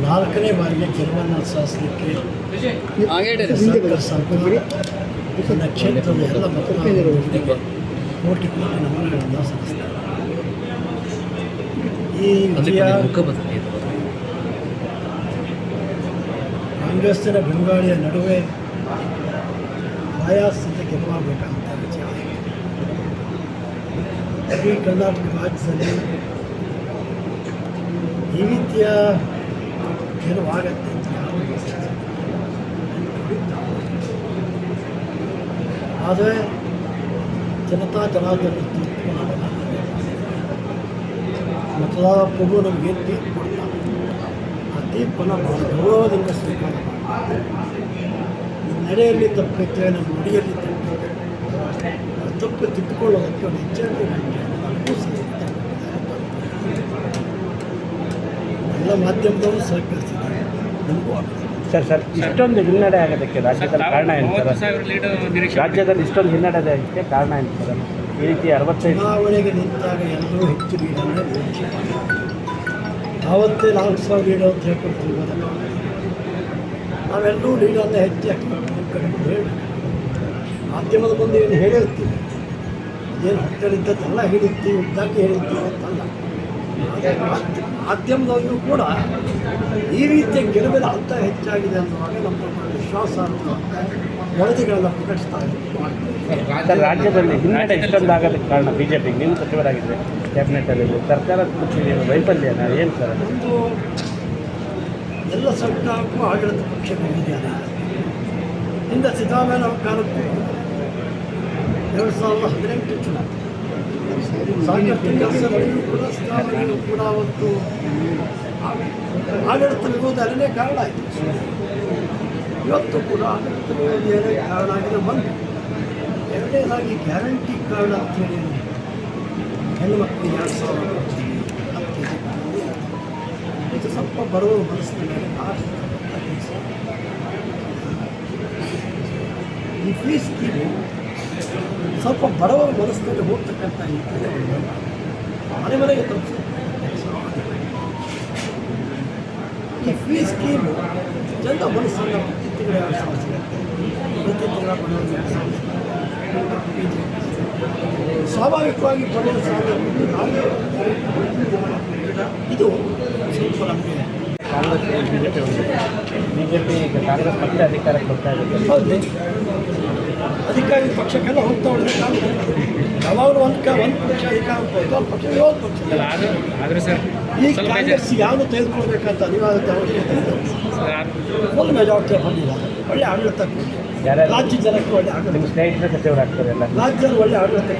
ನಾಲ್ಕನೇ ಬಾರಿಗೆ ಗೆಲುವನ್ನು ಸಾಧಿಸಲಿಕ್ಕೆ ಸರ್ಕಾರ ನನ್ನ ಕ್ಷೇತ್ರದ ಎಲ್ಲ ಮತದಾರರಿಗೆ ಕೋಟಿ ಕೋಟಿ ನಮನಗಳನ್ನು ಸಲ್ಲಿಸ್ತಾರೆ ಈ ವಿಜಯ ಕಾಂಗ್ರೆಸ್ಸಿನ ಬೆಂಗಾಳಿಯ ನಡುವೆ ಪ್ರಯಾಸದಿಂದ ಗೆಲುವಾಗಬೇಕಂತ ವಿಚಾರ. ಇಡೀ ಕರ್ನಾಟಕ ರಾಜ್ಯದಲ್ಲಿ ಈ ರೀತಿಯ ಗೆಲುವಾಗತ್ತೆ ಅಂತ. ಆದರೆ ಜನತಾ ಜನಾರ್ದನ ತೀರ್ಪು ಮಾಡಲ್ಲ. ಮತದಾರ ಪ್ರಭು ನಮಗೆ ತೀರ್ಪು ಕೊಡ್ತಾರೆ ಆ ತೀರ್ಪನ್ನು ಬಹಳ ಗೌರವದಿಂದ ಸ್ವೀಕಾರ ನಡೆಯಲ್ಲಿ ತಪ್ಪಿದ್ರೆ ನಮ್ಮ ನುಡಿಯಲ್ಲಿ ತಪ್ಪಿದ್ರೆ ತಪ್ಪು ತಿದ್ದುಕೊಳ್ಳೋದಕ್ಕೆ ಒಂದು ಎಚ್ಚರಿಕೆ ಮಾಧ್ಯಮದವರು ಸಹಕರಿಸಿದ್ದಾರೆ. ನಮಗೂ ಆಗ್ತದೆ. ಸರ್ ಸರ್ ಇಷ್ಟೊಂದು ಹಿನ್ನಡೆ ಆಗೋದಕ್ಕೆ ರಾಜ್ಯದಲ್ಲಿ ಕಾರಣ ಏನು ಸರ್? ರಾಜ್ಯದಲ್ಲಿ ಇಷ್ಟೊಂದು ಹಿನ್ನಡೆ ಆಗೋದಕ್ಕೆ ಕಾರಣ ಏನು ಸರ್? ಈ ರೀತಿ ಅರವತ್ತೈದು ಚುನಾವಣೆಗೆ ನಿಂತಾಗ ಎಲ್ಲರೂ ಹೆಚ್ಚು ಲೀಡನ್ನು ಆವತ್ತೇ ನಾಲ್ಕು ಸಾವಿರ ಲೀಡ್ ಅಂತ ಹೇಳ್ಕೊಡ್ತೀವಿ ನಾವೆಲ್ಲರೂ ಲೀಡನ್ನು ಹೆಚ್ಚು ಹಾಕಬೇಕು ಹೇಳಿ ಮಾಧ್ಯಮದ ಮುಂದೆ ಏನು ಹೇಳಿರ್ತೀವಿ. ಏನು ಹತ್ತಿರದ್ದೆಲ್ಲ ಹೇಳಿರ್ತೀವಿ ಉದ್ದಕ್ಕೆ ಹೇಳಿರ್ತೀವಿ ಅಂತಲ್ಲ ಆದರೆ ಮಾಧ್ಯ- ಮಾಧ್ಯಮದವರಿಗೂ ಕೂಡ ಈ ರೀತಿಯ ಗೆಲುವಿನ ಅಂತ ಹೆಚ್ಚಾಗಿದೆ ಅನ್ನುವಾಗ ನಮ್ಮ ವಿಶ್ವಾಸ ವರದಿಗಳನ್ನು ಪ್ರಕಟಿಸ್ತಾ ಇದ್ದಾರೆ ರಾಜ್ಯದಲ್ಲಿ ಹಿನ್ನಡೆ ಇಷ್ಟೊಂದು ಆಗೋದಕ್ಕೆ ಕಾರಣ ಬಿ ಜೆ ಪಿಗೆ ನೀವು ಸಚಿವರಾಗಿದ್ದರೆ ಕ್ಯಾಬಿನೆಟಲ್ಲಿ ಸರ್ಕಾರದ ಏನು ವೈಫಲ್ಯನ ಏನು ಸರ್ ಒಂದು ಎಲ್ಲ ಸರ್ಕಾರಕ್ಕೂ ಆಡಳಿತ ಪಕ್ಷಗಳಿದೆ ಹಿಂದೆ ಸಿದ್ದರಾಮಯ್ಯ ಅವರ ಕಾಲಕ್ಕೂ ಎರಡು ಸಾವಿರದ ಹದಿನೆಂಟು ಚುನಾವಣೆ. ಸಾಕಷ್ಟು ಕೆಲಸಗಳಿಗೂ ಕೂಡ ಕೂಡ ಅವತ್ತು ಆಡಳಿತ ವಿರೋಧ ಅಲ್ಲೇ ಕಾರಣ ಆಯಿತು. ಇವತ್ತು ಕೂಡ ಆಡಳಿತ ವಿರೋಧಿಯಲ್ಲೇ ಕಾರಣ ಆಗಿದೆ ಒಂದು ಎರಡನೇದಾಗಿ ಗ್ಯಾರಂಟಿ ಕಾರ್ಡ್ ಅಂತ ಹೇಳಿ ಮಕ್ಕಳಿಗೆ ಎರಡು ಸಾವಿರ ಇದು ಸ್ವಲ್ಪ ಬರುವ ಮನಸ್ಸಿನ ಈ ಫೀಸ್ ಸ್ಕೀಮು ಸ್ವಲ್ಪ ಬಡವ ಮನಸ್ಸಿನಲ್ಲಿ ಹೋಗ್ತಕ್ಕಂಥ ಈ ಮನೆ ಮನೆಗೆ ತಲುಪಿಸ್ತಕ್ಕಂಥ ಈ ಫ್ರೀ ಸ್ಕೀಮು ಜನ ಮನಸ್ಸನ್ನು ಪ್ರತಿ ತಿಂಗಳ ಎರಡು ಸಾವಿರ ಸಿಗುತ್ತೆ ಪ್ರತಿ ತಿಂಗಳ ಬಡವರಿಗೆ ಎರಡು ಸ್ವಾಭಾವಿಕವಾಗಿ ಬಡವರ ಸಾಲ ಬಿಟ್ಟು ನಾವೇ ಇದು ಸ್ವಲ್ಪ ನಮಗೆ Congress B J P Congress ಮತ್ತೆ ಅಧಿಕಾರಕ್ಕೆ ಬರ್ತಾ ಇದೆ. ಅಧಿಕಾರಿ ಪಕ್ಷಕ್ಕೆಲ್ಲ ಹೋಗ್ತಾ ಉಳಿದ ಯಾವಾಗಲೂ ಒಂದು ಕ ಒಂದು ಪಕ್ಷ ಅಧಿಕಾರ ಹೋಗ್ತಾ ಒಂದು ಪಕ್ಷ ಈ ಕಾಂಗ್ರೆಸ್ ಯಾವುದು ತೆಗೆದುಕೊಳ್ಬೇಕಂತ ಅನಿವಾರ್ಯತೆ ಅವಶ್ಯಕತೆ ಇದೆ ಫುಲ್ ಮೆಜಾರಿಟಿ ಬಂದಿಲ್ಲ. ಒಳ್ಳೆ ಆಡಳಿತ ರಾಜ್ಯ ಜನಕ್ಕೆ ಒಳ್ಳೆ ಆಡಳಿತ ರಾಜ್ಯದ ಒಳ್ಳೆ ಆಡಳಿತ.